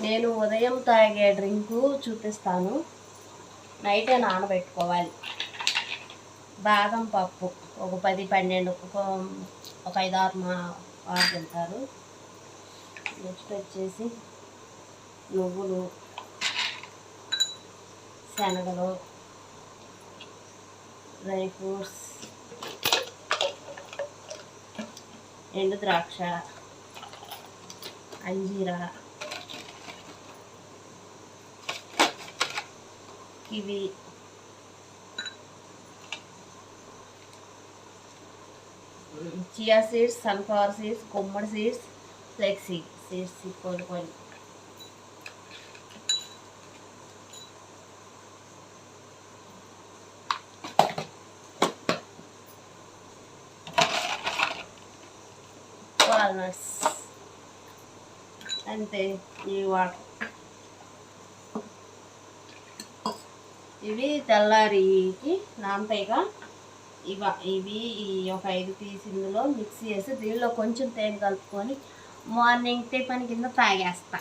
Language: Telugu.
నేను ఉదయం తాగే డ్రింకు చూపిస్తాను. నైటే నానబెట్టుకోవాలి. బాదం పప్పు ఒక పది పన్నెండు ఒక ఒక ఐదు ఆరు మా ఆరు తింటారు. నెక్స్ట్ వచ్చేసి నువ్వులు శనగలు డ్రై ఫ్రూట్స్ ఎండు ద్రాక్ష అంజీరా ఇవి. చియా సీడ్స్ సన్ఫ్లవర్ సీడ్స్ గుమ్మడి సీడ్స్ ఫ్లెక్సీ సీడ్స్ కొన్ని కొన్ని. వాల్నట్స్ అంతే ఈ వాటర్. ఇవి తెల్లారికి నానతాయిగా ఇవ ఇవి ఈ ఒక ఐదు పీస్ ఇందులో మిక్స్ చేసి దీనిలో కొంచెం తేనె కలుపుకొని మార్నింగ్ టిఫిన్ కింద తాగేస్తా.